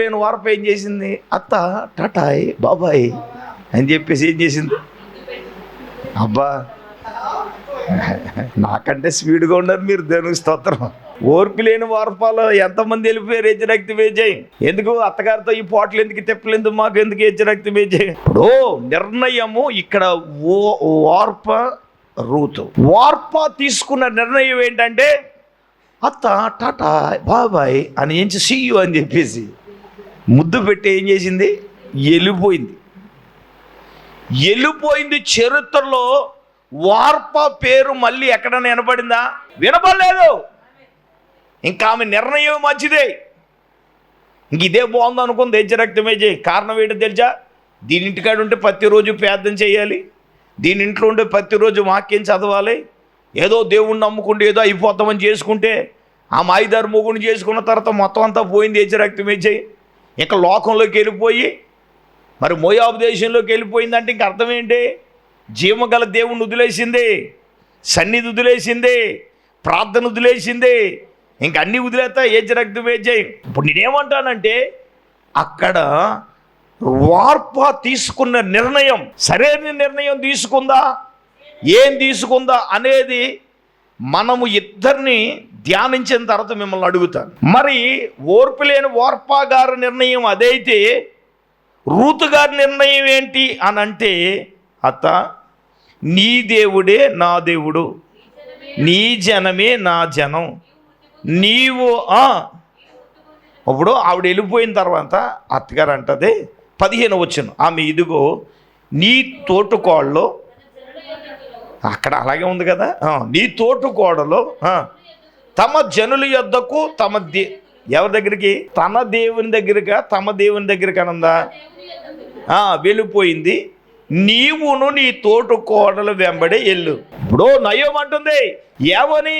లేని వార్ప ఏం చేసింది? అత్త టాటాయ్ బాబాయ్ అని చెప్పేసి ఏం చేసింది? అబ్బా నాకంటే స్పీడ్గా ఉన్నారు మీరు దేవునికి స్తోత్రం. ఓర్పు లేని వార్పాలు ఎంతమంది వెళ్ళిపోయారు? హెచ్చరక్తి వేజాయి ఎందుకు? అత్తగారితో ఈ పోట్లు ఎందుకు తెప్పలేదు మాకు ఎందుకు హెచ్చరక్తి వేజయ్ ఇప్పుడు నిర్ణయము ఇక్కడ ఓ వార్ప రూతు. వార్ప తీసుకున్న నిర్ణయం ఏంటంటే అత్త టాటా బాబాయ్ అని ఏంచి సీయు అని చెప్పేసి. ముద్దు పెట్టి ఏం చేసింది? వెళ్ళిపోయింది వెళ్ళిపోయింది చరిత్రలో వార్ప పేరు మళ్ళీ ఎక్కడైనా వినపడిందా? వినపడలేదు. ఇంకా ఆమె నిర్ణయం మంచిదే. ఇంక ఇదే బాగుంది అనుకుంది హెచ్చరక్తమే చేయి. కారణం ఏంటో తెలుసా? దీని ఇంటికాడ ఉంటే ప్రతిరోజు ప్రార్థన చేయాలి. దీని ఇంట్లో ఉంటే ప్రతిరోజు వాక్యం చదవాలి. ఏదో దేవుణ్ణి నమ్ముకుంటే ఏదో అయిపోతామని చేసుకుంటే ఆ మాయిదారు మొగుని చేసుకున్న తర్వాత మొత్తం అంతా పోయింది హెచ్చరక్తమే చేయి. ఇంకా లోకంలోకి వెళ్ళిపోయి మరి మోయాబు దేశంలోకి వెళ్ళిపోయిందంటే ఇంక అర్థం ఏంటి? జీవగల దేవుణ్ణి వదిలేసింది సన్నిధి వదిలేసింది ప్రార్థన వదిలేసింది ఇంక అన్ని వదిలేస్తా ఏ రక్తం వేజాయి ఇప్పుడు నేనేమంటానంటే అక్కడ వార్ప తీసుకున్న నిర్ణయం సరైన నిర్ణయం తీసుకుందా? ఏం తీసుకుందా అనేది మనము ఇద్దరిని ధ్యానించిన తర్వాత మిమ్మల్ని అడుగుతాను. మరి ఓర్పు లేని ఓర్పాగారి గారి నిర్ణయం అదైతే రూతు గారి నిర్ణయం ఏంటి అని అంటే అత్త నీ దేవుడే నా దేవుడు. నీ జనమే నా జనం. నీవు అప్పుడు ఆవిడ వెళ్ళిపోయిన తర్వాత అత్తగారు అంటది పదిహేను వచ్చును ఆమె ఇదిగో నీ తోటుకోళ్ళు అక్కడ అలాగే ఉంది కదా? నీ తోటుకోడలో తమ జనుల యొద్దకు తమ దే ఎవరి దగ్గరికి? తన దేవుని దగ్గరగా తమ దేవుని దగ్గరికి అనందా వెళ్ళిపోయింది. నీవును నీ తోటు కోడలు వెంబడే ఎల్లు ఇప్పుడు నయం అంటుంది. ఏమని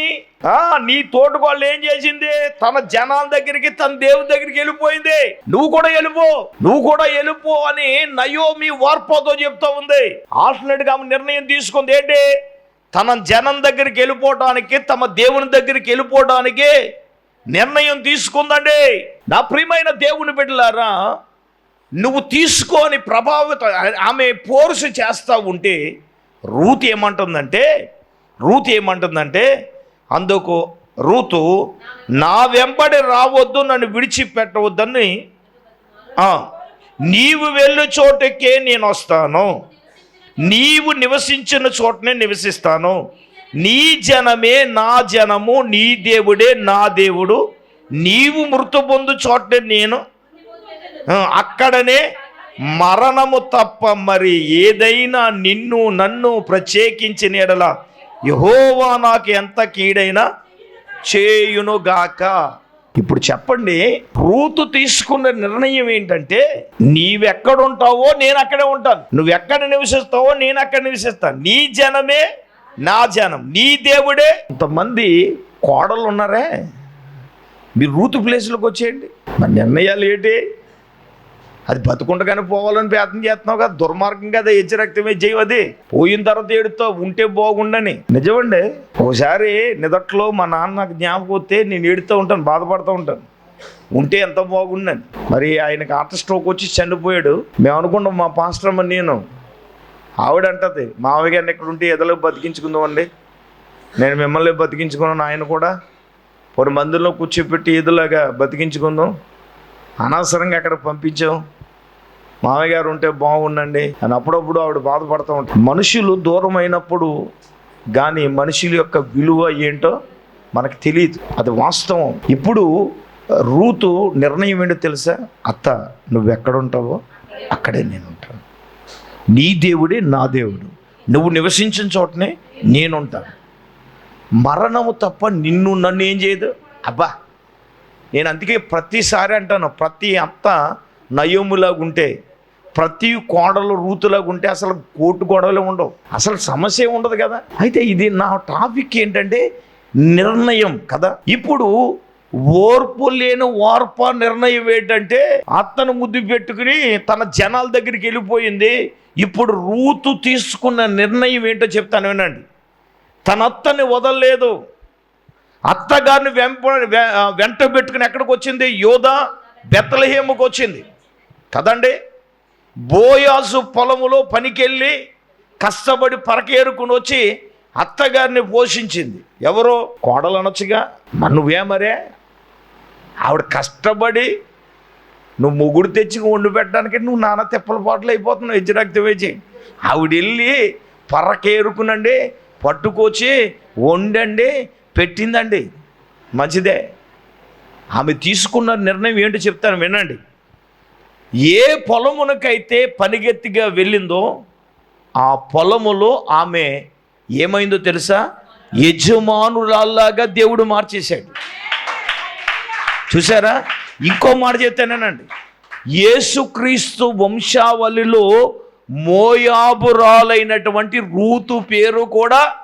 నీ తోటు ఏం చేసింది? తన జనాల దగ్గరికి తన దేవుని దగ్గరికి వెళ్ళిపోయింది. నువ్వు కూడా వెళ్ళిపో. నువ్వు కూడా వెళ్ళిపో అని నయో మీ వార్పతో చెప్తా ఉంది. ఆల్టర్నేట్గా నిర్ణయం తీసుకుంది. ఏంటి? తన జనం దగ్గరికి వెళ్ళిపోవడానికి తమ దేవుని దగ్గరికి వెళ్ళిపోవడానికి నిర్ణయం తీసుకుందండి. నా ప్రియమైన దేవుని బిడ్డలారా నువ్వు తీసుకొని ప్రభావిత ఆమె పోరుసు చేస్తూ ఉంటే రూత్ ఏమంటుందంటే రూత్ ఏమంటుందంటే అందుకు రూతు నా వెంబడి రావద్దు నన్ను విడిచిపెట్టవద్దని నీవు వెళ్ళు చోటకే నేను వస్తాను. నీవు నివసించిన చోటనే నివసిస్తాను. నీ జనమే నా జనము నీ దేవుడే నా దేవుడు. నీవు మృతు పొందు చోటనే నేను. అక్కడనే మరణము తప్ప మరి ఏదైనా నిన్ను నన్ను ప్రత్యేకించిన ఎడల యహోవా నాకు ఎంత కీడైనా చేయునుగాక. ఇప్పుడు చెప్పండి రూతు తీసుకున్న నిర్ణయం ఏంటంటే నీవెక్కడుంటావో నేను అక్కడే ఉంటాను. నువ్వు ఎక్కడ నివసిస్తావో నేను అక్కడ నివసిస్తాను. నీ జనమే నా జనం. నీ దేవుడే. కొంతమంది కోడలు ఉన్నారే మీరు రూతు ప్లేస్లోకి వచ్చేయండి. మన నిర్ణయాలు ఏంటి? అది బతుకుండగానే పోవాలని ప్రయత్నం చేస్తున్నావు కదా దుర్మార్గం కదా హెచ్చరక్తమే చేయవు అది. పోయిన తర్వాత ఏడుతావు ఉంటే బాగుండని. నిజమండి ఒకసారి నిదట్లో మా నాన్న నాకు జ్ఞాపకం వస్తే నేను ఏడుతూ ఉంటాను బాధపడుతూ ఉంటాను. ఉంటే ఎంత బాగుండని. మరి ఆయనకి ఆర్ట్ స్ట్రోక్ వచ్చి చనిపోయాడు. మేము అనుకున్నాం మా పాస్టర్ అమ్మ నేను. ఆవిడ అంటది మామయ్య గారిని ఇక్కడ ఉంటే ఎదలో బతికించుకుందామండి నేను మిమ్మల్ని బతికించుకున్నాను ఆయన కూడా. పది మందుల్లో కూర్చోపెట్టి ఎదులాగా బతికించుకుందాం. అనవసరంగా అక్కడ పంపించాం. మామయ్య గారు ఉంటే బాగుండండి అని అప్పుడప్పుడు ఆవిడ బాధపడుతూ ఉంటాం. మనుషులు దూరం అయినప్పుడు కానీ మనుషుల యొక్క విలువ ఏంటో మనకు తెలియదు. అది వాస్తవం. ఇప్పుడు రూతు నిర్ణయం ఏంటో తెలుసా? అత్త నువ్వు ఎక్కడ ఉంటావో అక్కడే నేను ఉంటాను నీ దేవుడే నా దేవుడు. నువ్వు నివసించిన చోటనే నేనుంటాను. మరణము తప్ప నిన్ను నన్ను ఏం చేయదు? అబ్బా! నేను అందుకే ప్రతిసారి అంటాను ప్రతి అత్త నయోములాగా ఉంటే ప్రతి కోడలు రూతులాగా ఉంటే అసలు కోటు గొడవలు ఉండవు. అసలు సమస్య ఉండదు కదా. అయితే ఇది నా టాపిక్ ఏంటంటే నిర్ణయం కదా. ఇప్పుడు ఓర్పు లేని ఓర్ప నిర్ణయం ఏంటంటే అత్తను ముద్దు పెట్టుకుని తన జనాల దగ్గరికి వెళ్ళిపోయింది. ఇప్పుడు రూతు తీసుకున్న నిర్ణయం ఏంటో చెప్తాను వినండి. తన అత్తని వదలలేదు. అత్తగారిని వెంప వెంట పెట్టుకుని ఎక్కడికి వచ్చింది యోధ బెత్తలహేమకు వచ్చింది. కదండి? బోయాసు పొలములో పనికెళ్ళి కష్టపడి పరకేరుకుని వచ్చి అత్తగారిని పోషించింది. ఎవరో కోడలు అనొచ్చుగా మరి మరే ఆవిడ కష్టపడి నువ్వు ముగ్గురు తెచ్చి వండి పెట్టడానికి నువ్వు నాన్న తిప్పల పాటలు అయిపోతున్నావు ఇజ్జరాక్తి వేచి. ఆవిడ వెళ్ళి పరకేరుకునండి పట్టుకొచ్చి వండండి పెట్టిందండి. మంచిదే. ఆమె తీసుకున్న నిర్ణయం ఏంటో చెప్తాను వినండి. ఏ పొలమునకైతే పనిగెత్తిగా వెళ్ళిందో ఆ పొలములో ఆమె ఏమైందో తెలుసా? యజమానురాల్లాగా దేవుడు మార్చేశాడు. చూసారా? ఇంకో మాట చెప్తానేనండి. యేసుక్రీస్తు వంశావళిలో మోయాబురాలైనటువంటి రూతు పేరు కూడా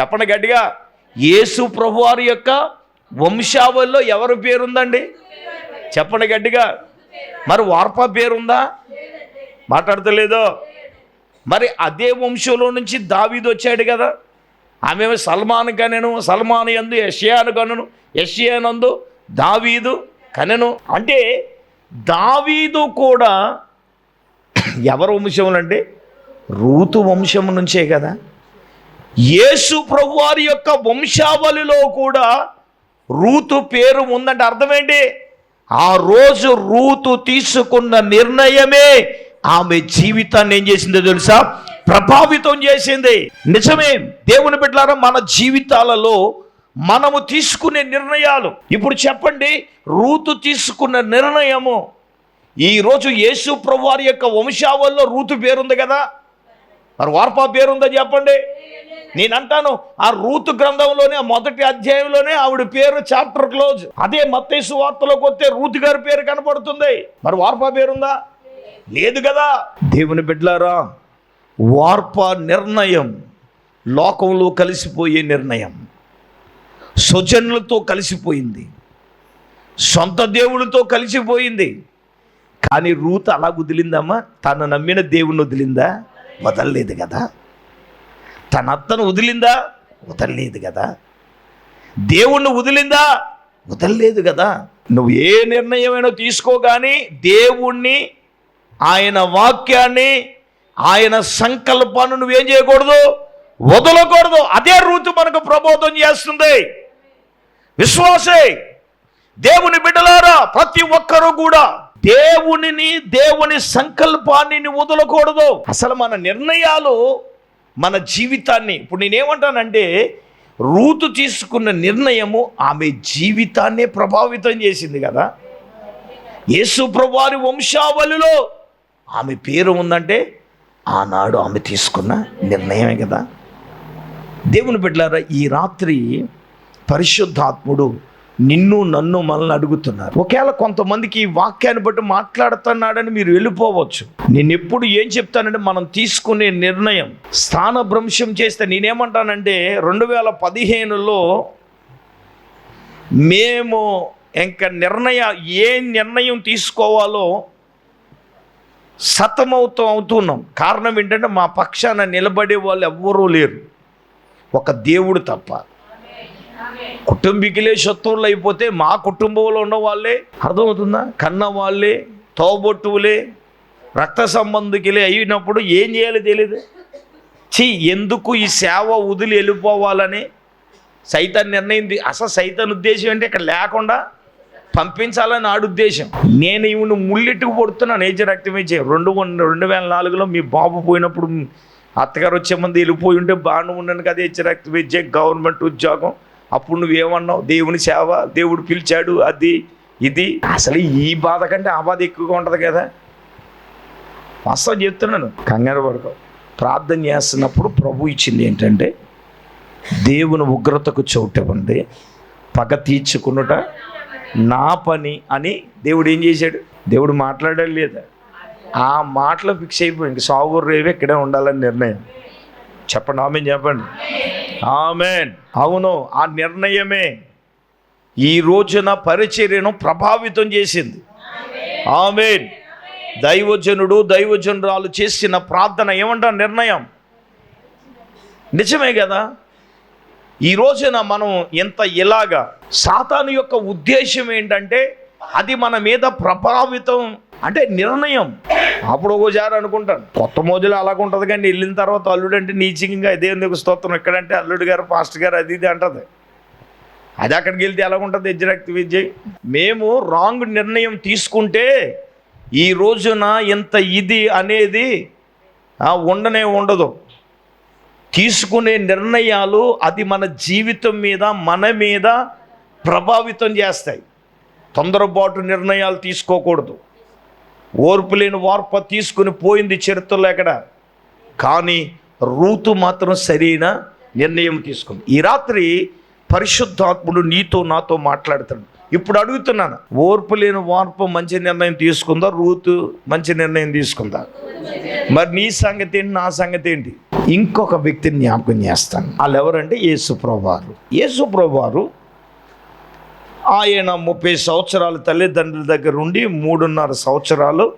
చెప్పండి గట్టిగా. యేసు ప్రభువారి యొక్క వంశావళిలో ఎవరి పేరుందండి? చెప్పండి గట్టిగా. మరి వార్ప పేరుందా? మాట్లాడతలేదో? మరి అదే వంశంలో నుంచి దావీదు వచ్చాడు కదా. ఆమె సల్మాన్ కనెను సల్మాన్ ఎందు యషియాను కనెను యషియానందు దావీదు కనెను అంటే దావీదు కూడా ఎవరి వంశములు అంటే రూతు వంశం నుంచే కదా. యేసు ప్రభువారి యొక్క వంశావళిలో కూడా రూతు పేరు ఉందంటే అర్థమేంటి ఆ రోజు రూతు తీసుకున్న నిర్ణయమే ఆమె జీవితాన్ని ఏం చేసిందో తెలుసా? ప్రభావితం చేసింది. నిజమే దేవుని బిడ్డలారా మన జీవితాలలో మనము తీసుకునే నిర్ణయాలు. ఇప్పుడు చెప్పండి రూతు తీసుకున్న నిర్ణయము. ఈరోజు యేసు ప్రభువారి యొక్క వంశావల్లో రూతు పేరుంది కదా? మరి వార్పా పేరుందా చెప్పండి. నేను అంటాను ఆ రూతు గ్రంథంలోనే మొదటి అధ్యాయంలోనే ఆవిడ పేరు చాప్టర్ క్లోజ్ అదే మత్తైసు వార్తలోకి వస్తే రూతు గారి పేరు కనపడుతుంది. మరి వార్పా పేరుందా? లేదు కదా. దేవుని బిడ్లారా వార్ప నిర్ణయం లోకంలో కలిసిపోయే నిర్ణయం. స్వజనులతో కలిసిపోయింది. సొంత దేవుడితో కలిసిపోయింది. కానీ రూత్ అలా వదిలిందమ్మా తను నమ్మిన దేవుణ్ణి వదిలిందా? వదలలేదు కదా. తన అత్తను వదిలిందా? వదలలేదు కదా. దేవుణ్ణి వదిలిందా? వదలలేదు కదా. నువ్వు ఏ నిర్ణయమైనా తీసుకో కానీ దేవుణ్ణి ఆయన వాక్యాన్ని ఆయన సంకల్పాన్ని నువ్వేం చేయకూడదు? వదలకూడదు. అదే రూతు మనకు ప్రబోధం చేస్తుంది. విశ్వాసే. దేవుని బిడ్డలారా ప్రతి ఒక్కరూ కూడా దేవునిని దేవుని సంకల్పాన్ని వదలకూడదు. అసలు మన నిర్ణయాలు మన జీవితాన్ని. ఇప్పుడు నేనేమంటానంటే రూతు తీసుకున్న నిర్ణయము ఆమె జీవితాన్నే ప్రభావితం చేసింది కదా. యేసు ప్రభువారి వంశావళిలో ఆమె పేరు ఉందంటే ఆనాడు ఆమె తీసుకున్న నిర్ణయమే కదా. దేవుని బిడ్డలారా ఈ రాత్రి పరిశుద్ధాత్ముడు నిన్ను నన్ను మనల్ని అడుగుతున్నారు. ఒకవేళ కొంతమందికి ఈ వాక్యాన్ని బట్టి మాట్లాడుతున్నాడని మీరు వెళ్ళిపోవచ్చు. నేను ఎప్పుడు ఏం చెప్తానంటే మనం తీసుకునే నిర్ణయం స్థానభ్రంశం చేస్తే నేనేమంటానంటే రెండు వేల పదిహేనులో మేము ఇంకా నిర్ణయ ఏ నిర్ణయం తీసుకోవాలో సతమవుతూ అవుతున్నాం. కారణం ఏంటంటే మా పక్షాన నిలబడే వాళ్ళు ఎవ్వరూ లేరు. ఒక దేవుడు తప్ప. కుటుంబీకులే శత్రువులు అయిపోతే మా కుటుంబంలో ఉన్న వాళ్ళే అర్థమవుతుందా? కన్న వాళ్ళే తోబొట్టువులే రక్త సంబంధికులే అయినప్పుడు ఏం చేయాలో తెలియదు ఛీ ఎందుకు ఈ సేవ వదిలి వెళ్ళిపోవాలని సైతం నిర్ణయం అసలు సైతాన్ ఉద్దేశం అంటే ఇక్కడ లేకుండా పంపించాలని ఆడు ఉద్దేశం. నేను ఇవను ముళ్ళెట్టుకు పడుతున్నాను నేచర్ రక్తమిచ్చే రెండు రెండు వేల నాలుగులో మీ బాబు పోయినప్పుడు అత్తగారు వచ్చే మంది వెళ్ళిపోయి ఉంటే బాగానే ఉన్నాను కదా హెచ్చ రక్తం గవర్నమెంట్ ఉద్యోగం. అప్పుడు నువ్వేమన్నావు? దేవుని సేవ దేవుడు పిలిచాడు అది ఇది. అసలు ఈ బాధ కంటే ఆ బాధ ఎక్కువగా ఉంటుంది కదా. వాస్తవం చెప్తున్నాను. కంగారు పడుకో. ప్రార్థన చేస్తున్నప్పుడు ప్రభు ఇచ్చింది ఏంటంటే దేవుని ఉగ్రతకు చోటివ్వండి. పగ తీర్చుకునుట నా పని అని దేవుడు ఏం చేశాడు? దేవుడు మాట్లాడాలి లేదా. ఆ మాటలో ఫిక్స్ అయిపోయి ఇంక సాగు రేవు ఇక్కడే ఉండాలని నిర్ణయం. చెప్పండి ఆమె చెప్పండి. ఆమెన్. అవును ఆ నిర్ణయమే ఈ రోజున పరిచర్యను ప్రభావితం చేసింది. ఆమెన్. దైవజనుడు దైవజనురాలు చేసిన ప్రార్థన ఏమంటా నిర్ణయం? నిజమే కదా? ఈ రోజున మనం ఎంత ఇలాగా సాతాను యొక్క ఉద్దేశం ఏంటంటే అది మన మీద ప్రభావితం అంటే నిర్ణయం. అప్పుడు ఒకసారి అనుకుంటాను. కొత్త మోజులు అలాగ ఉంటుంది కానీ వెళ్ళిన తర్వాత అల్లుడు అంటే నీచింగ్గా ఇదే నీకు స్తోత్రం? ఎక్కడంటే అల్లుడు గారు పాస్టర్ గారు అది ఇది అంటది. అది అక్కడికి వెళ్తే ఎలా ఉంటుంది ఎజ్జరక్తి విజయ్. మేము రాంగ్ నిర్ణయం తీసుకుంటే ఈ రోజున ఇంత ఇది అనేది ఉండనే ఉండదు. తీసుకునే నిర్ణయాలు అది మన జీవితం మీద మన మీద ప్రభావితం చేస్తాయి. తొందరపాటు నిర్ణయాలు తీసుకోకూడదు. ఓర్పు లేని వార్ప తీసుకుని పోయింది చరిత్రలో ఎక్కడ? కానీ రూతు మాత్రం సరైన నిర్ణయం తీసుకుంది. ఈ రాత్రి పరిశుద్ధాత్ముడు నీతో నాతో మాట్లాడుతాడు. ఇప్పుడు అడుగుతున్నాను ఓర్పు లేని వార్ప మంచి నిర్ణయం తీసుకుందా? రూతు మంచి నిర్ణయం తీసుకుందా? మరి నీ సంగతి ఏంటి? నా సంగతి ఏంటి? ఇంకొక వ్యక్తిని జ్ఞాపకం చేస్తాను. వాళ్ళు ఎవరంటే యేసుప్రభువారు. యేసుప్రభువారు ఆయన ముప్పై సంవత్సరాలు తల్లిదండ్రుల దగ్గర ఉండి మూడున్నర సంవత్సరాలు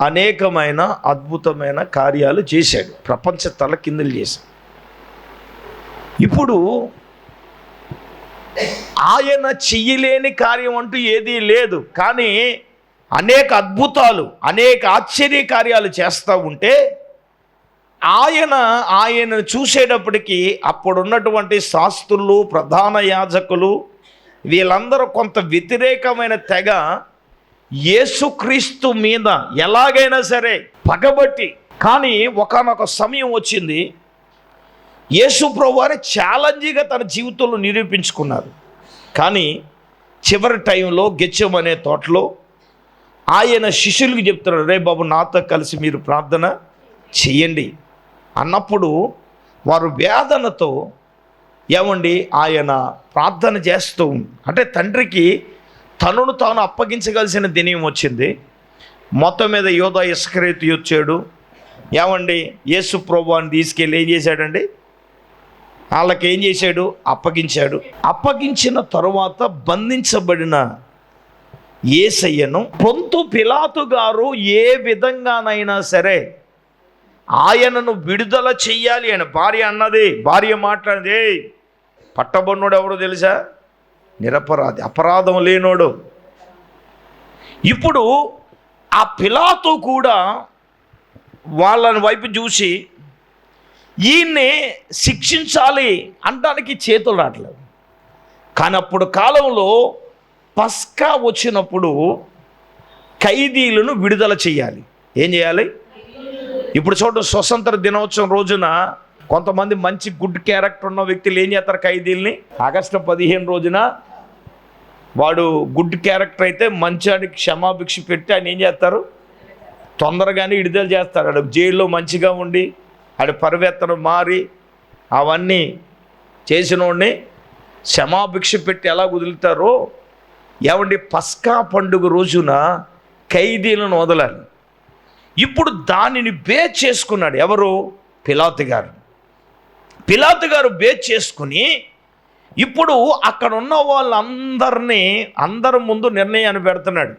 అనేకమైన అద్భుతమైన కార్యాలు చేశాడు. ప్రపంచ తల కిందలు చేశాడు. ఇప్పుడు ఆయన చెయ్యలేని కార్యం అంటూ ఏదీ లేదు. కానీ అనేక అద్భుతాలు అనేక ఆశ్చర్య కార్యాలు చేస్తూ ఉంటే ఆయన ఆయనను చూసేటప్పటికీ అప్పుడున్నటువంటి శాస్త్రులు ప్రధాన యాజకులు వీళ్ళందరూ కొంత వ్యతిరేకమైన తెగ యేసుక్రీస్తు మీద ఎలాగైనా సరే పగబట్టి కానీ ఒకానొక సమయం వచ్చింది. యేసు ప్రభువారి ఛాలెంజ్గా తన జీవితంలో నిరూపించుకున్నారు. కానీ చివరి టైంలో గెచ్చం అనే తోటలో ఆయన శిష్యులకు చెప్తున్నారు రే బాబు నాతో కలిసి మీరు ప్రార్థన చెయ్యండి. అన్నప్పుడు వారు వేదనతో ఏమండి? ఆయన ప్రార్థన చేస్తూ అంటే తండ్రికి తనను తాను అప్పగించగలిసిన దినం వచ్చింది. మొత్తం మీద యోధ ఇస్కరేతు వచ్చాడు. ఏమండి? యేసు ప్రభువాన్ని తీసుకెళ్ళి ఏం చేశాడండి? వాళ్ళకి ఏం చేశాడు? అప్పగించాడు. అప్పగించిన తరువాత బంధించబడిన ఏసయ్యను పొంతు పిలాతు గారు ఏ విధంగానైనా సరే ఆయనను విడుదల చెయ్యాలి అని భార్య అన్నది భార్య మాట్లాడింది పట్టబొన్నోడు ఎవడో తెలుసా? నిరపరాధి అపరాధం లేనోడు. ఇప్పుడు ఆ పిలాతో కూడా వాళ్ళని వైపు చూసి ఈయన్ని శిక్షించాలి అనడానికి చేతులు రావట్లేదు. కానీ అప్పుడు కాలంలో పస్కా వచ్చినప్పుడు ఖైదీలను విడుదల చేయాలి ఏం చేయాలి? ఇప్పుడు చూడండి స్వతంత్ర దినోత్సవం రోజున కొంతమంది మంచి గుడ్ క్యారెక్టర్ ఉన్న వ్యక్తులు ఏం చేస్తారు ఖైదీల్ని? ఆగస్టు పదిహేను రోజున వాడు గుడ్ క్యారెక్టర్ అయితే మంచానికి క్షమాభిక్ష పెట్టి ఆయన ఏం చేస్తారు? తొందరగానే విడుదల చేస్తాడు ఆడు జైల్లో మంచిగా ఉండి ఆడ పరివర్తన మారి అవన్నీ చేసినోడిని క్షమాభిక్ష పెట్టి ఎలా వదులుతారో ఏమండి పస్కా పండుగ రోజున ఖైదీలను వదలాలి. ఇప్పుడు దానిని బే చేసుకున్నాడు ఎవరు? పిలాత్ గారు. పిలాత్ గారు బే చేసుకుని ఇప్పుడు అక్కడ ఉన్న వాళ్ళందరినీ అందరి ముందు నిర్ణయాన్ని పెడుతున్నాడు.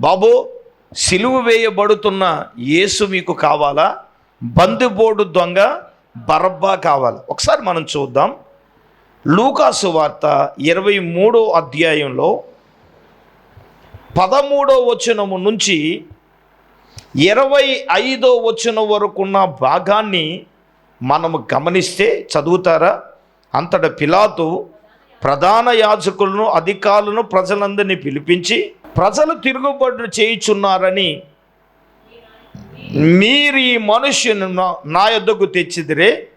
బాబు సిలువు వేయబడుతున్న యేసు మీకు కావాలా? బందిపోడు దొంగ బరబ్బా కావాలి. ఒకసారి మనం చూద్దాం. లూకాసు వార్త ఇరవై మూడో అధ్యాయంలో పదమూడో వచనము నుంచి ఇరవై ఐదో వచనం వరకున్న భాగాన్ని మనము గమనిస్తే చదువుతారా? అంతట పిలాతు ప్రధాన యాజకులను అధికారులను ప్రజలందరినీ పిలిపించి ప్రజలు తిరుగుబాటు చేయుచున్నారని మీరు ఈ మనుష్యుని నా- నా యొద్దకు తెచ్చిదిరే.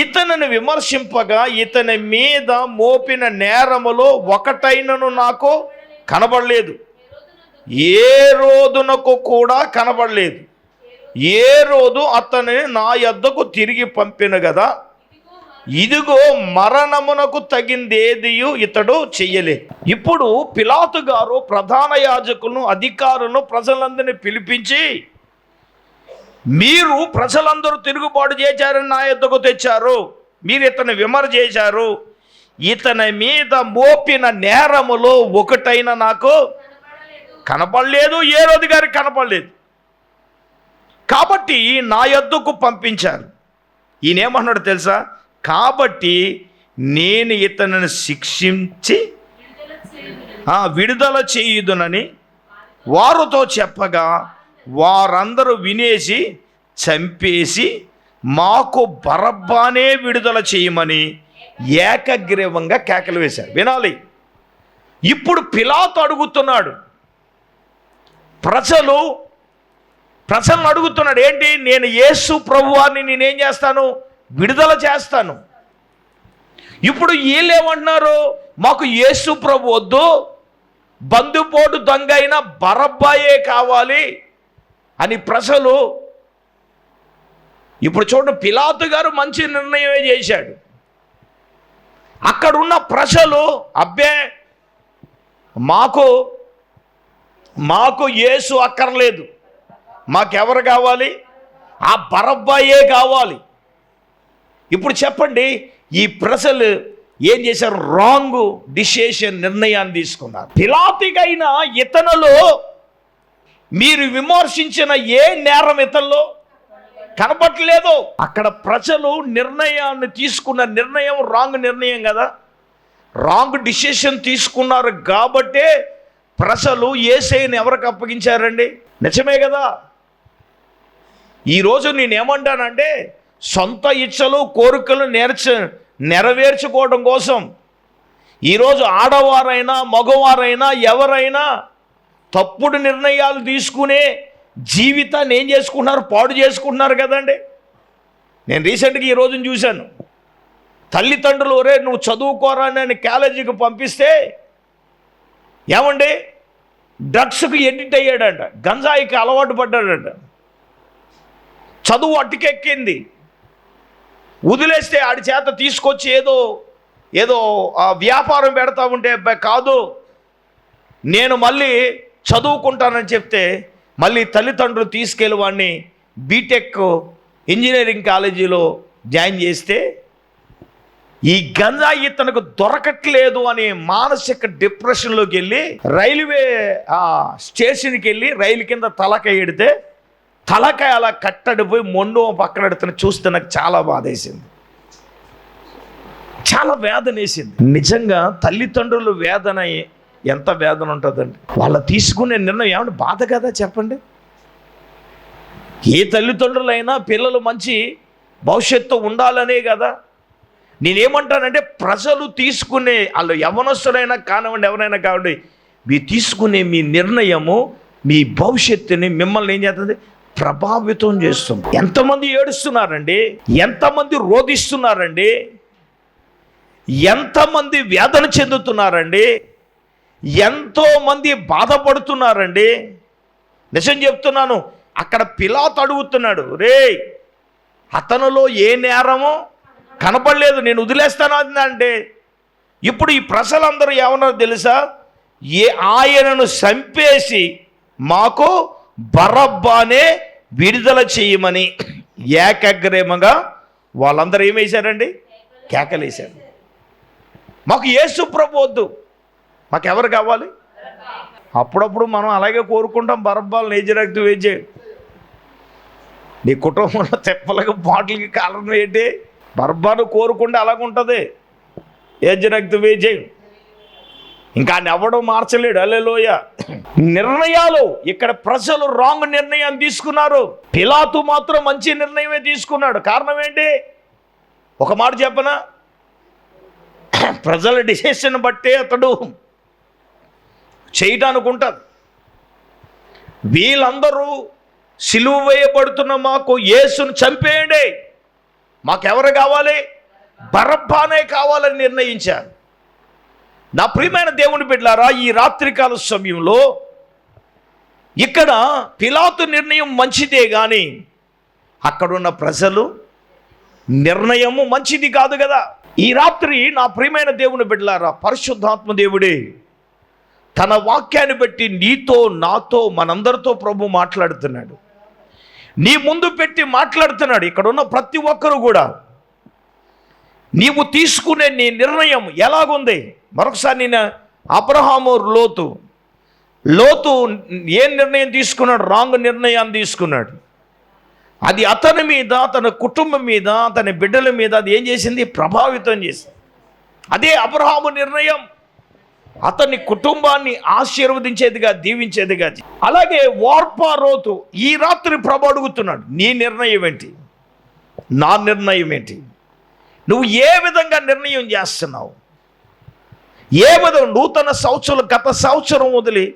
ఇతనిని విమర్శింపగా ఇతని మీద మోపిన నేరములో ఒకటైనను నాకు కనబడలేదు. ఏ రోజునకు కూడా కనబడలేదు. ఏ రోజు అతనిని నా యొద్దకు తిరిగి పంపిన కదా ఇదిగో మరణమునకు తగిందేదియు ఇతడు చెయ్యలేదు. ఇప్పుడు పిలాతు గారు ప్రధాన యాజకులను అధికారులను ప్రజలందరినీ పిలిపించి మీరు ప్రజలందరూ తిరుగుబాటు చేశారని నా యొద్దకు తెచ్చారు. మీరు ఇతను విమర్శ చేశారు. ఇతని మీద మోపిన నేరములో ఒకటైన నాకు కనపడలేదు ఏ రోజు గారికి కనపడలేదు. కాబట్టి నా యొద్దకు పంపించారు. ఈయన ఏమన్నాడు తెలుసా? కాబట్టి నేను ఇతనిని శిక్షించి విడుదల చేయుదునని వారితో చెప్పగా వారందరూ వినేసి చంపేసి మాకు బరబ్బానే విడుదల చేయమని ఏకగ్రీవంగా కేకలు వేశారు. వినాలి. ఇప్పుడు పిలాతో అడుగుతున్నాడు. ప్రజలు ప్రజలను అడుగుతున్నాడు ఏంటి? నేను యేసు ప్రభువారిని నేనేం చేస్తాను? విడుదల చేస్తాను. ఇప్పుడు వీళ్ళేమంటున్నారు మాకు యేసు ప్రభు వద్దు బందుపోటు దొంగ అయిన బరబ్బాయే కావాలి అని ప్రజలు ఇప్పుడు చూడండి పిలాతు గారు మంచి నిర్ణయమే చేశాడు. అక్కడున్న ప్రజలు అబ్బే మాకు మాకు యేసు అక్కర్లేదు. మాకెవరు కావాలి? ఆ బరబ్బాయే కావాలి. ఇప్పుడు చెప్పండి ఈ ప్రజలు ఏం చేశారు? రాంగ్ డిసిషన్ నిర్ణయాన్ని తీసుకున్నారు. పిలాతికైన ఇతనులో మీరు విమర్శించిన ఏ నేరం ఇతల్లో కనపట్లేదు అక్కడ ప్రజలు నిర్ణయాన్ని తీసుకున్న నిర్ణయం రాంగ్ నిర్ణయం కదా. రాంగ్ డిసిషన్ తీసుకున్నారు కాబట్టే ప్రజలు ఏసైని ఎవరికి అప్పగించారండి? నిజమే కదా? ఈరోజు నేనేమంటానంటే సొంత ఇచ్చలు కోరికలు నేర్చ నెరవేర్చుకోవడం కోసం ఈరోజు ఆడవారైనా మగవారైనా ఎవరైనా తప్పుడు నిర్ణయాలు తీసుకునే జీవితాన్ని ఏం చేసుకుంటున్నారు? పాడు చేసుకుంటున్నారు కదండి. నేను రీసెంట్గా ఈ రోజున చూశాను. తల్లిదండ్రులు ఒరే నువ్వు చదువుకోరా అని కాలేజీకి పంపిస్తే ఏమండి? డ్రగ్స్కి ఎడిట్ అయ్యాడంట. గంజాయికి అలవాటు పడ్డాడంట. చదువు అట్టుకెక్కింది వదిలేస్తే ఆడి చేత తీసుకొచ్చి ఏదో ఏదో ఆ వ్యాపారం పెడతా ఉంటే "అబ్బాయి, కాదు. నేను మళ్ళీ చదువుకుంటానని చెప్తే మళ్ళీ తల్లిదండ్రులు తీసుకెళ్ళి వాడిని బీటెక్ ఇంజనీరింగ్ కాలేజీలో జాయిన్ చేస్తే ఈ గంజాయి తనకు దొరకట్లేదు అనే మానసిక డిప్రెషన్లోకి వెళ్ళి రైల్వే స్టేషన్కి వెళ్ళి రైలు కింద తలకాయ ఎడితే తలకాయ అలా కట్టడిపోయి మొండు పక్కన ఎడుతున్న చూస్తే నాకు చాలా బాధేసింది. చాలా వేదనేసింది. నిజంగా తల్లిదండ్రులు వేదన ఎంత వేదన ఉంటుందండి? వాళ్ళు తీసుకునే నిర్ణయం ఏమంటే బాధ కదా చెప్పండి. ఏ తల్లిదండ్రులైనా పిల్లలు మంచి భవిష్యత్తు ఉండాలనే కదా. నేనేమంటానంటే ప్రజలు తీసుకునే వాళ్ళు యవనస్తులైనా కానివ్వండి ఎవరైనా కావండి మీ తీసుకునే మీ నిర్ణయము మీ భవిష్యత్తుని మిమ్మల్ని ఏం చేస్తుంది? ప్రభావితం చేస్తుంది. ఎంతమంది ఏడుస్తున్నారండి? ఎంతమంది రోధిస్తున్నారండి? ఎంతమంది వేదన చెందుతున్నారండి? ఎంతోమంది బాధపడుతున్నారండి? నిజం చెప్తున్నాను అక్కడ పిలాత్ అడుగుతున్నాడు రే అతనిలో ఏ నేరమో కనపడలేదు నేను వదిలేస్తాను అంటే ఇప్పుడు ఈ ప్రజలందరూ ఏమన్నారో తెలుసా? ఏ ఆయనను చంపేసి మాకు బరబ్బానే విడుదల చేయమని ఏకగ్రీమంగా వాళ్ళందరూ ఏం వేశారండి? కేకలేశారు. మాకు యేసు ప్రభు వద్దు. మాకు ఎవరు కావాలి? అప్పుడప్పుడు మనం అలాగే కోరుకుంటాం బరబ్బాలు నేజరక్తి వేచే నీ కుటుంబంలో తెప్పలకు బాటిల్కి కారణం ఏంటి? బర్బాను కోరుకుంటే అలాగుంటుంది. ఏజరక్తి విజయం? ఇంకా ఎవడో మార్చలేడు. అల్లెలోయ నిర్ణయాలు ఇక్కడ ప్రజలు రాంగ్ నిర్ణయం తీసుకున్నారు. పిలాతు మాత్రం మంచి నిర్ణయమే తీసుకున్నాడు. కారణం ఏంటి? ఒక మాట చెప్పనా? ప్రజల డిసిషన్ బట్టే అతడు చేయటానికి ఉంటుంది వీళ్ళందరూ సిలువ వేయబడుతున్న మాకు యేసును చంపేయండి. మాకెవరు కావాలి? బరబ్బానే కావాలని నిర్ణయించారు. నా ప్రియమైన దేవుని బిడ్డారా ఈ రాత్రికాల సమయంలో ఇక్కడ పిలాతు నిర్ణయం మంచిదే కానీ అక్కడున్న ప్రజలు నిర్ణయము మంచిది కాదు కదా. ఈ రాత్రి నా ప్రియమైన దేవుని బిడ్డలారా పరిశుద్ధాత్మ దేవుడే తన వాక్యాన్ని బట్టి నీతో నాతో మనందరితో ప్రభు మాట్లాడుతున్నాడు. నీ ముందు పెట్టి మాట్లాడుతున్నాడు. ఇక్కడ ఉన్న ప్రతి ఒక్కరు కూడా. నీవు తీసుకునే నీ నిర్ణయం ఎలాగుంది? మరొకసారి నేను అబ్రహాము లోతు. లోతు ఏ నిర్ణయం తీసుకున్నాడు? రాంగ్ నిర్ణయాన్ని తీసుకున్నాడు. అది అతని మీద తన కుటుంబం మీద తన బిడ్డల మీద అది ఏం చేసింది? ప్రభావితం చేసింది. అదే అబ్రహాము నిర్ణయం. అతని కుటుంబాన్ని ఆశీర్వదించేదిగా దీవించేదిగా. అలాగే వార్పా రోతు ఈ రాత్రి ప్రభు అడుగుతున్నాడు నీ నిర్ణయం ఏంటి? నా నిర్ణయం ఏంటి? నువ్వు ఏ విధంగా నిర్ణయం చేస్తున్నావు? ఏ విధంగా నూతన సంవత్సరం గత సంవత్సరం వదిలి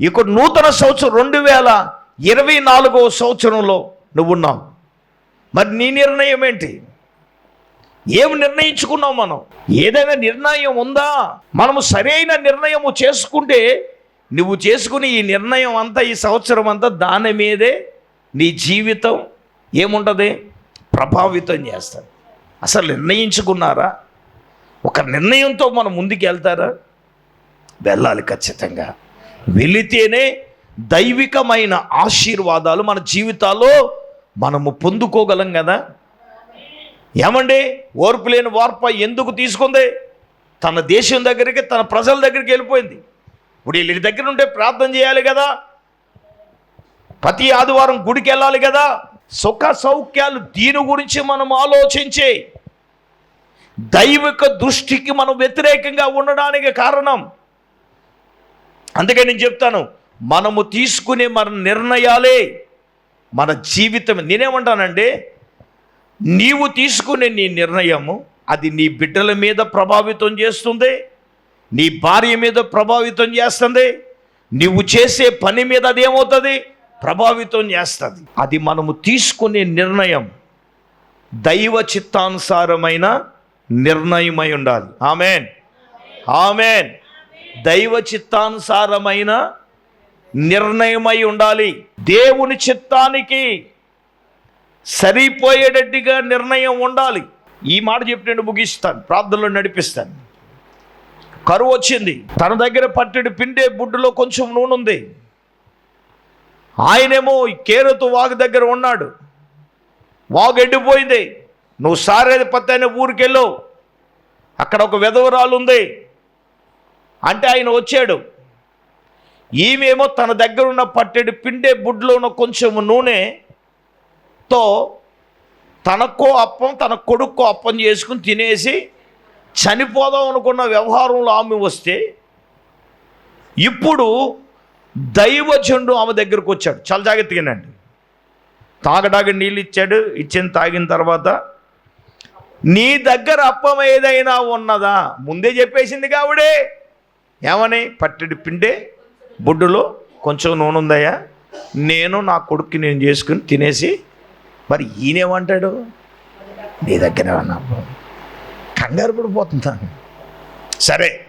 ఇక నూతన సంవత్సరం రెండు వేల ఇరవై నాలుగవ సంవత్సరంలో నువ్వు ఉన్నావు. మరి నీ నిర్ణయం ఏంటి? ఏమి నిర్ణయించుకున్నాం మనం? ఏదైనా నిర్ణయం ఉందా? మనము సరైన నిర్ణయము చేసుకుంటే నువ్వు చేసుకుని ఈ నిర్ణయం అంతా ఈ సంవత్సరం అంతా దాని మీదే నీ జీవితం ఏముంటుంది? ప్రభావితం చేస్తుంది. అసలు నిర్ణయించుకున్నారా? ఒక నిర్ణయంతో మనం ముందుకు వెళ్తారా వెళ్ళాలి ఖచ్చితంగా. వెళితేనే దైవికమైన ఆశీర్వాదాలు మన జీవితాల్లో మనము పొందుకోగలం కదా? ఏమండి? ఓర్పు లేని వార్ప ఎందుకు తీసుకుంది? తన దేశం దగ్గరికి తన ప్రజల దగ్గరికి వెళ్ళిపోయింది. ఇప్పుడు వీళ్ళ దగ్గర ఉంటే ప్రార్థన చేయాలి కదా. ప్రతి ఆదివారం గుడికి వెళ్ళాలి కదా. సుఖ సౌఖ్యాలు దీని గురించి మనం ఆలోచించే దైవిక దృష్టికి మనం వ్యతిరేకంగా ఉండడానికి కారణం. అందుకే నేను చెప్తాను మనము తీసుకునే మన నిర్ణయాలే మన జీవితం. నేనేమంటానండి నీవు తీసుకునే నీ నిర్ణయము అది నీ బిడ్డల మీద ప్రభావితం చేస్తుంది నీ భార్య మీద ప్రభావితం చేస్తుంది నీవు చేసే పని మీద అదేమవుతుంది? ప్రభావితం చేస్తుంది. అది మనము తీసుకునే నిర్ణయం దైవ చిత్తానుసారమైన నిర్ణయమై ఉండాలి. ఆమెన్. ఆమెన్. దైవ చిత్తానుసారమైన నిర్ణయమై ఉండాలి. దేవుని చిత్తానికి సరిపోయేటట్టుగా నిర్ణయం ఉండాలి. ఈ మాట చెప్పినట్టు ముగిస్తాను ప్రార్థనలో నడిపిస్తాను. కరువు వచ్చింది. తన దగ్గర పట్టెడు పిండే బుడ్డులో కొంచెం నూనె ఉంది. ఆయనేమో ఈ కేరతు వాగు దగ్గర ఉన్నాడు. వాగు ఎండిపోయింది. నువ్వు సారేది పత్తైన ఊరికెళ్ళు అక్కడ ఒక వెధవరాలు ఉంది. అంటే ఆయన వచ్చాడు. ఈమెమో తన దగ్గర ఉన్న పట్టెడు పిండే బుడ్లో ఉన్న కొంచెం నూనె తో తనకో అప్పం తన కొడుక్కో అప్పం చేసుకుని తినేసి చనిపోదాం అనుకున్న వ్యవహారంలో ఆమె వస్తే ఇప్పుడు దైవజనుడు ఆమె దగ్గరకు వచ్చాడు. చాలా జాగ్రత్తగానండి తాగడానికి నీళ్ళు ఇచ్చాడు. ఇచ్చిన తాగిన తర్వాత నీ దగ్గర అప్పం ఏదైనా ఉన్నదా? ముందే చెప్పేసింది కావుడే. ఏమని? పట్టెడు పిండే బుడ్డులో కొంచెం నూనె ఉందయ్యా. నేను నా కొడుక్కి నేను చేసుకుని తినేసి మరి ఈయనేమంటాడు? నీ దగ్గర ఉన్న కంగారు పడిపోతున్నాను సరే.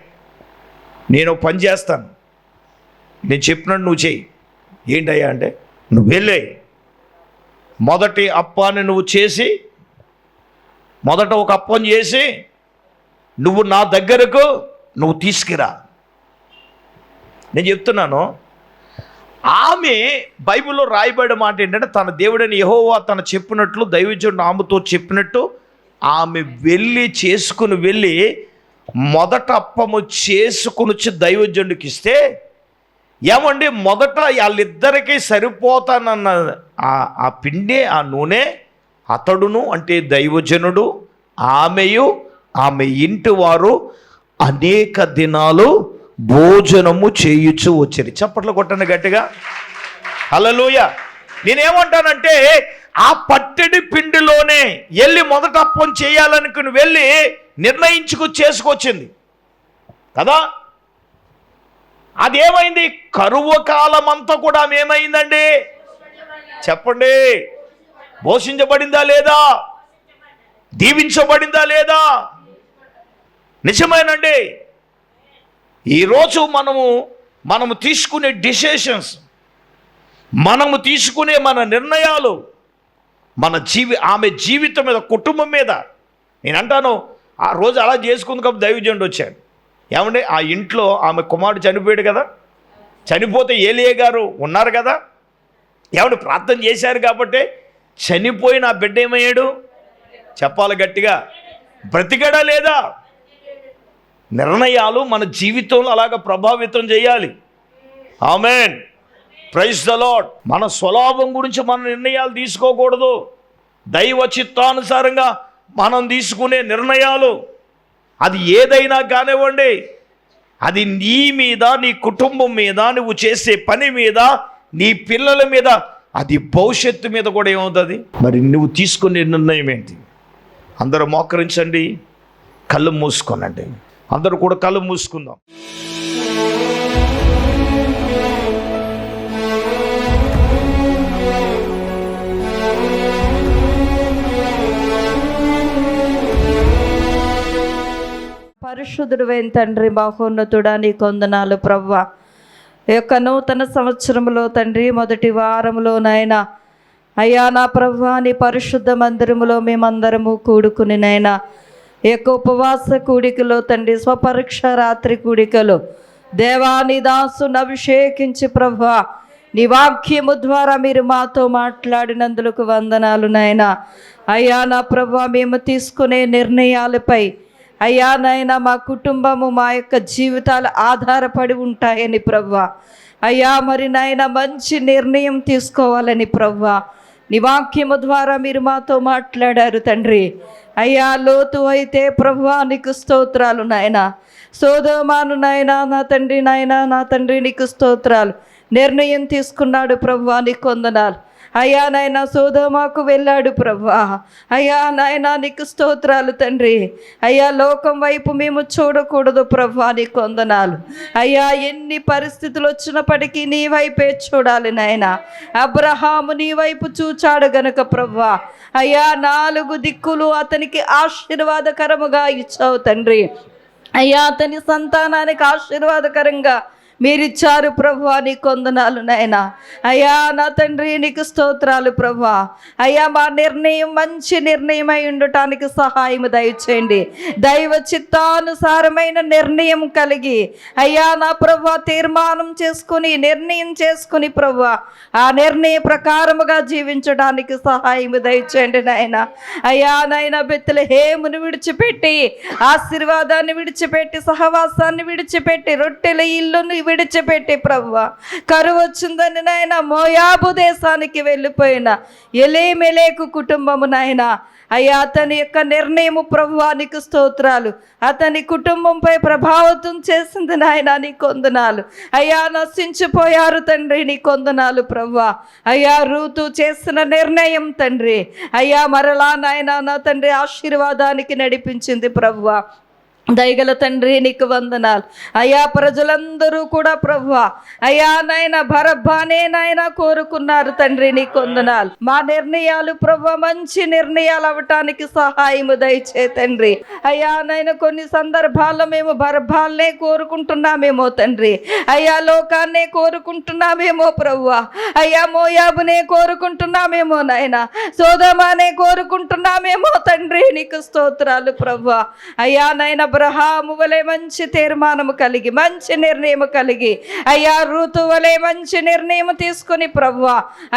నేను పని చేస్తాను. నేను చెప్పినట్టు నువ్వు చెయ్యి. ఏంటయ్యా అంటే నువ్వు వెళ్ళే. మొదటి అప్పాన్ని నువ్వు చేసి మొదట ఒక అప్పం చేసి నువ్వు నా దగ్గరకు నువ్వు తీసుకురా. నేను చెప్తున్నాను ఆమె బైబిల్లో రాయబడిన మాట ఏంటంటే తన దేవుడని యహోవా తన చెప్పినట్లు దైవజనుడు ఆమెతో చెప్పినట్టు ఆమె వెళ్ళి చేసుకుని వెళ్ళి మొదట అప్పము చేసుకుని వచ్చి దైవజనుడికి ఇస్తే ఏమండి మొదట వాళ్ళిద్దరికీ సరిపోతానన్న ఆ పిండి ఆ నూనె అతడును అంటే దైవజనుడు ఆమెయు ఆమె ఇంటి వారు అనేక దినాలు భోజనము చేయుచు వచ్చారు. చప్పట్లు కొట్టండి గట్టిగా. హల్లెలూయా. నేనేమంటానంటే ఆ పట్టెడి పిండిలోనే వెళ్ళి మొదట అప్పం చేయాలనుకుని వెళ్ళి నిర్ణయించుకు చేసుకొచ్చింది. కదా? అదేమైంది? కరువు కాలం అంతా కూడా మేమైందండి. ఏమైందండి చెప్పండి. పోషించబడిందా లేదా? దీవించబడిందా లేదా? నిజమేనండి. ఈరోజు మనము మనము తీసుకునే డిసిషన్స్ మనము తీసుకునే మన నిర్ణయాలు మన జీవి ఆమె జీవితం మీద కుటుంబం మీద. నేను అంటాను ఆ రోజు అలా చేసుకుంది కాబట్టి దైవజనుడు వచ్చాడు. ఏమంటే ఆ ఇంట్లో ఆమె కుమారుడు చనిపోయాడు కదా? చనిపోతే ఏలియే గారు ఉన్నారు కదా? ఏమంటే ప్రార్థన చేశారు కాబట్టి చనిపోయిన ఆ బిడ్డ ఏమయ్యాడు? చెప్పాలి గట్టిగా బ్రతికడా లేదా? నిర్ణయాలు మన జీవితంలో అలాగ ప్రభావితం చేయాలి. ఆమెన్. ప్రైజ్ ద లాడ్ మన స్వలాభం గురించి మన నిర్ణయాలు తీసుకోకూడదు. దైవ చిత్తానుసారంగా మనం తీసుకునే నిర్ణయాలు. అది ఏదైనా కానివ్వండి. అది నీ మీద నీ కుటుంబం మీద నువ్వు చేసే పని మీద నీ పిల్లల మీద అది భవిష్యత్తు మీద కూడా ఏమవుతుంది? మరి నువ్వు తీసుకునే నిర్ణయం ఏంటి? అందరూ మోకరించండి. కళ్ళు మూసుకోనండి. అందరూ కూడా కళ్ళు మూసుకుందాం. పరిశుద్ధుడు తండ్రి మహోన్నతుడా నీ కొందనాలు ప్రవ్వ ఈ యొక్క నూతన సంవత్సరంలో తండ్రి మొదటి వారంలో నాయనా అయ్యా నా ప్రవ్వా నీ పరిశుద్ధ మందిరములో మేమందరము కూడుకుని నాయనా ఈ యొక్క ఉపవాస కూడికలో. తండ్రి స్వపరీక్ష రాత్రి కూడికలో దేవాని దాసును అభిషేకించి ప్రభా. నీ వాక్యము ద్వారా మీరు మాతో మాట్లాడినందులకు వందనాలు నాయనా. అయ్యా నా ప్రభా మేము తీసుకునే నిర్ణయాలపై అయ్యా నాయన మా కుటుంబము మా యొక్క జీవితాలు ఆధారపడి ఉంటాయని ప్రవ్వా అయ్యా మరి నాయన మంచి నిర్ణయం తీసుకోవాలని ప్రవ్వా నీ వాక్యము ద్వారా మీరు మాతో మాట్లాడారు తండ్రి. అయ్యా లోతు అయితే ప్రభువా నీకు స్తోత్రాలు నాయన. సోదోమాను నాయన నా తండ్రి నాయన నా తండ్రి నీకు స్తోత్రాలు. నిర్ణయం తీసుకున్నాడు ప్రభువా నీకు వందనాలు. అయ్యా నాయన సోదమాకు వెళ్ళాడు ప్రభా అయ్యా నాయన నీకు స్తోత్రాలు తండ్రి. అయ్యా లోకం వైపు మేము చూడకూడదు ప్రభా నీ కొందనాలు అయ్యా ఎన్ని పరిస్థితులు వచ్చినప్పటికీ నీ వైపే చూడాలి నాయన. అబ్రహాము నీ వైపు చూచాడు గనుక ప్రభా అయ్యా నాలుగు దిక్కులు అతనికి ఆశీర్వాదకరముగా ఇచ్చావు తండ్రి. అయ్యా అతని సంతానానికి ఆశీర్వాదకరంగా మీరిచ్చారు ప్రభా నీ కొందనాలు నాయన. అయ్యా నా తండ్రి నీకు స్తోత్రాలు ప్రభా అయ్యా మా నిర్ణయం మంచి నిర్ణయం అయి ఉండటానికి సహాయం దయచేయండి. దైవ చిత్తానుసారమైన నిర్ణయం కలిగి అయ్యా నా ప్రభా తీర్మానం చేసుకుని నిర్ణయం చేసుకుని ప్రభా ఆ నిర్ణయ ప్రకారముగా జీవించడానికి సహాయం దయచేయండి నాయన. అయ్యా నాయన బెత్తల హేమును విడిచిపెట్టి ఆశీర్వాదాన్ని విడిచిపెట్టి సహవాసాన్ని విడిచిపెట్టి రొట్టెల ఇల్లును విడిచిపెట్టి ప్రవ్వ. కరువు వచ్చిందని నాయన మోయాబు దేశానికి వెళ్ళిపోయిన. ఎలేమెలేకు కుటుంబము నాయన. అయ్యా అతని యొక్క నిర్ణయము ప్రభువానికి స్తోత్రాలు. అతని కుటుంబంపై ప్రభావితం చేసింది నాయన నీ కొందనాలు. అయ్యా నశించిపోయారు తండ్రి నీ కొందనాలు ప్రవ్వా. అయ్యా రూతు చేసిన నిర్ణయం తండ్రి. అయ్యా మరలా నాయన నా తండ్రి ఆశీర్వాదానికి నడిపించింది ప్రవ్వా. దయగల తండ్రి నీకు వందనాలు. అయ్యా ప్రజలందరూ కూడా ప్రభు అయ్యా నాయన భరబ్బానే నాయన కోరుకున్నారు తండ్రి నీకు వందనాలు. మా నిర్ణయాలు ప్రభు మంచి నిర్ణయాలు అవటానికి సహాయము దయచే తండ్రి. అయ్యా నాయన కొన్ని సందర్భాల్లో మేము భరభాలనే కోరుకుంటున్నామేమో తండ్రి. అయ్యా లోకాన్నే కోరుకుంటున్నామేమో ప్రభు అయ్యా మోయాబునే కోరుకుంటున్నామేమో నాయన. సోదమానే కోరుకుంటున్నామేమో తండ్రి నీకు స్తోత్రాలు ప్రభు అయ్యా నాయన అబ్రహాము వలె మంచి తీర్మానము కలిగి మంచి నిర్ణయం కలిగి అయ్యా ఋతు వలె మంచి నిర్ణయం తీసుకుని ప్రభు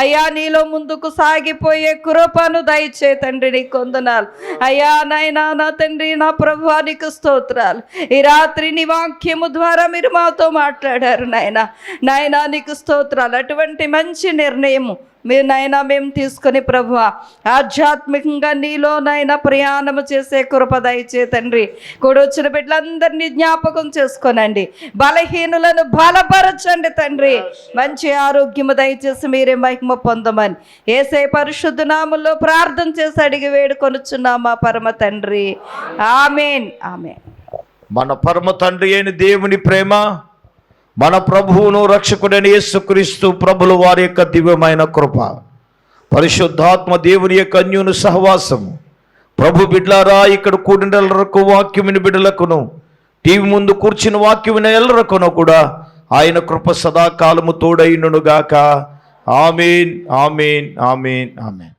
అయ్యా నీలో ముందుకు సాగిపోయే కృపను దయచే తండ్రి నీ కొందనాలు అయ్యా నాయనా నా తండ్రి నా ప్రభు నీకు స్తోత్రాలు. ఈ రాత్రి నీ వాక్యము ద్వారా మీరు మాతో మాట్లాడారు నాయన. నాయనా నీకు స్తోత్రాలు. అటువంటి మంచి నిర్ణయము మీరు నైనా మేము తీసుకొని ప్రభు ఆధ్యాత్మికంగా నీలోనైనా ప్రయాణము చేసే కృప దయచే తండ్రి. కూడా వచ్చిన బిడ్డలందరినీ జ్ఞాపకం చేసుకోనండి. బలహీనులను బలపరచండి తండ్రి. మంచి ఆరోగ్యము దయచేసి మీరే మహిమ పొందమని. ఏసే పరిశుద్ధ నామంలో ప్రార్థన చేసి అడిగి వేడుకొనుచున్నాం మా పరమ తండ్రి. ఆమెన్. ఆమెన్. మన పరమ తండ్రి అయిన దేవుని ప్రేమ మన ప్రభువును రక్షకుడైన యేసుక్రీస్తు ప్రభులు వారి యొక్క దివ్యమైన కృప పరిశుద్ధాత్మ దేవుని యొక్క అన్యును సహవాసము. ప్రభు బిడ్లారా ఇక్కడ కూడిన ఎల్లరకు వాక్యముని బిడ్డలకును టీవీ ముందు కూర్చుని వాక్యమిన ఎల్లరకును కూడా ఆయన కృప సదాకాలము తోడైననుగాక ఆమెన్ ఆమెన్ ఆమెన్ ఆమెన్.